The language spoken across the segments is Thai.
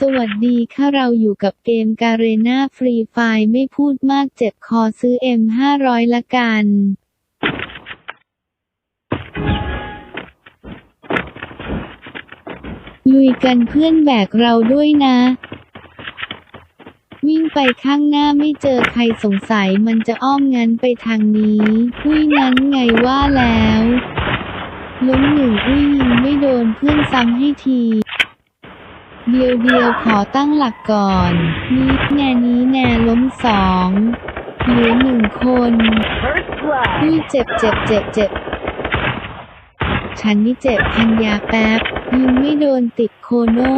สวัสดีค่ะเราอยู่กับเกมการเนาฟรีไฟไม่พูดมากเจ็บคอซื้อ M500 ละกัน ลุยกันเพื่อนแบกเราด้วยนะ วิ่งไปข้างหน้าไม่เจอใครสงสัยมันจะอ้อมงั้นไปทางนี้อุ้ยนั้นไงว่าแล้ว ล้มหนึ่งอุ้ยยิงไม่โดนเพื่อนซ้ำให้ที เดียวเดียวขอตั้งหลักก่อน นี้แนนี้แนล้มสองเหลือหนึ่งคน First อุ้ยเจ็บเจ็บเจ็บเจ็บฉันนี่เจ็บพันยาแป๊บยิงไม่โดนติดโคโน่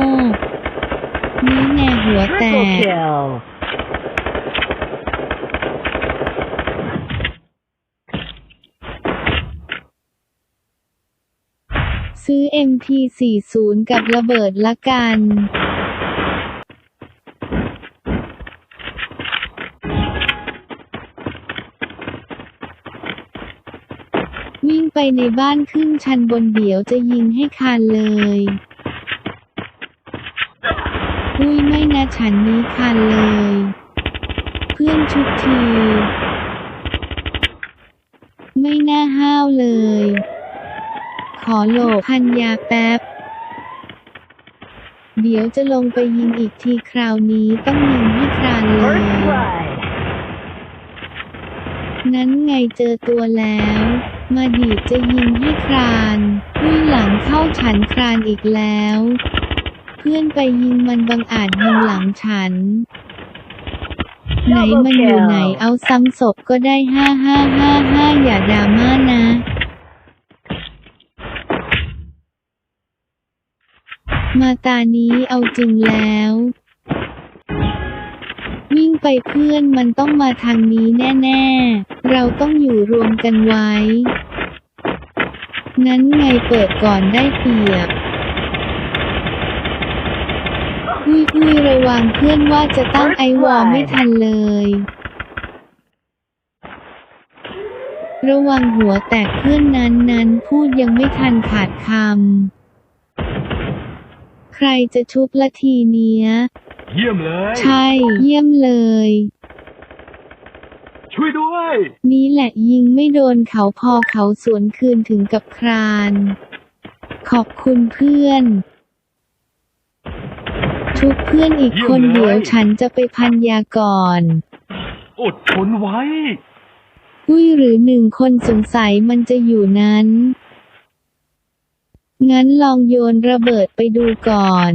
นี่แนหัวแตก ซื้อ MP40 กับระเบิดละกันวิ่งไปในบ้านครึ่งชั้นบนเดี๋ยวจะยิงให้คานเลย อุ้ยไม่นะฉันนี้คานเลย เพื่อนชุดที ไม่น่าห้าวเลย ขอโหลพันยาแป๊บ เดี๋ยวจะลงไปยิงอีกทีคราวนี้ต้องยิงให้ครานเลย นั้นไงเจอตัวแล้ว มาดีจะยิงให้ครานอุ้ยหลังเข้าฉันครานอีกแล้ว เพื่อนไปยิงมันบังอาจยิงหลังฉันไหนมันอยู่ไหนเอาซ้ำศพก็ได้ห้าห้าห้าห้าอย่าดราม่านะ มาตานี้เอาจริงแล้ว วิ่งไปเพื่อนมันต้องมาทางนี้แน่ ๆ เราต้องอยู่รวมกันไว้ นั้นไงเปิดก่อนได้เปรียบอุ้ยอุ้ยระวังเพื่อนว่าจะตั้งไอวอลไม่ทันเลย ระวังหัวแตกเพื่อนนั้นนั้นพูดยังไม่ทันขาดคำ รจะชุบละทีเนี้ย เยี่ยมเลย ใช่ เยี่ยมเลย ช่วยด้วย นี้แหละยิงไม่โดนเขาพอเขาสวนคืนถึงกับคราน ขอบคุณเพื่อนชุบเพื่อนอีกคนเดี๋ยวฉันจะไปพันยาก่อน อดทนไว้ อุ้ยหรือหนึ่งคนสงสัยมันจะอยู่นั้น งั้นลองโยนระเบิดไปดูก่อน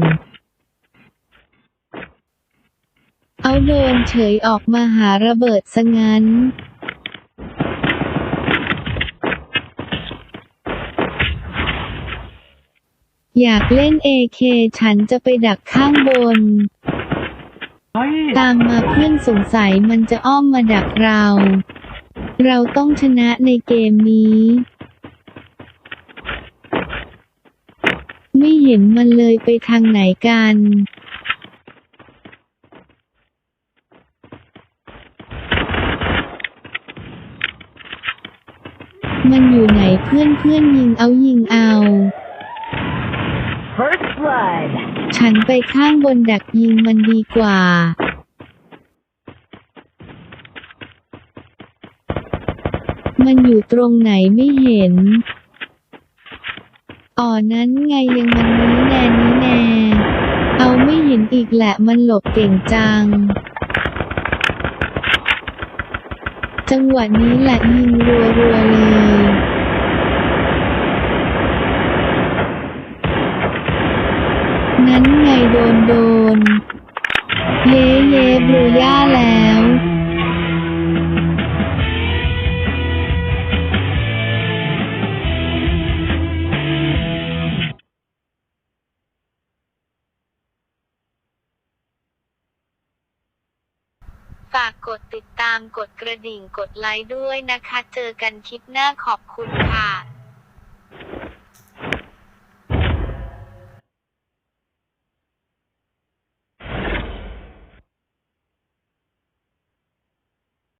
เอาโดนเฉยออกมาหาระเบิดซะงั้นอยากเล่นเอเคฉันจะไปดักข้างบน ตามมาเพื่อนสงสัยมันจะอ้อมมาดักเรา เราต้องชนะในเกมนี้ ไม่เห็นมันเลยไปทางไหนกันมันอยู่ไหนเพื่อนเพื่อนยิงเอายิงเอา First blood. ฉันไปข้างบนดักยิงมันดีกว่า มันอยู่ตรงไหนไม่เห็น อ๋อนั้นไงยังมันนี้แน่นี้แน่เอาไม่เห็นอีกแหละมันหลบเก่งจัง จังหวะนี้แหละยิงรัวๆเลยนั้นไงโดนโดน เย่เย่บรูย่าแล้ว ฝากกดติดตามกดกระดิ่งกดไลค์ด้วยนะคะ เจอกันคลิปหน้าขอบคุณค่ะ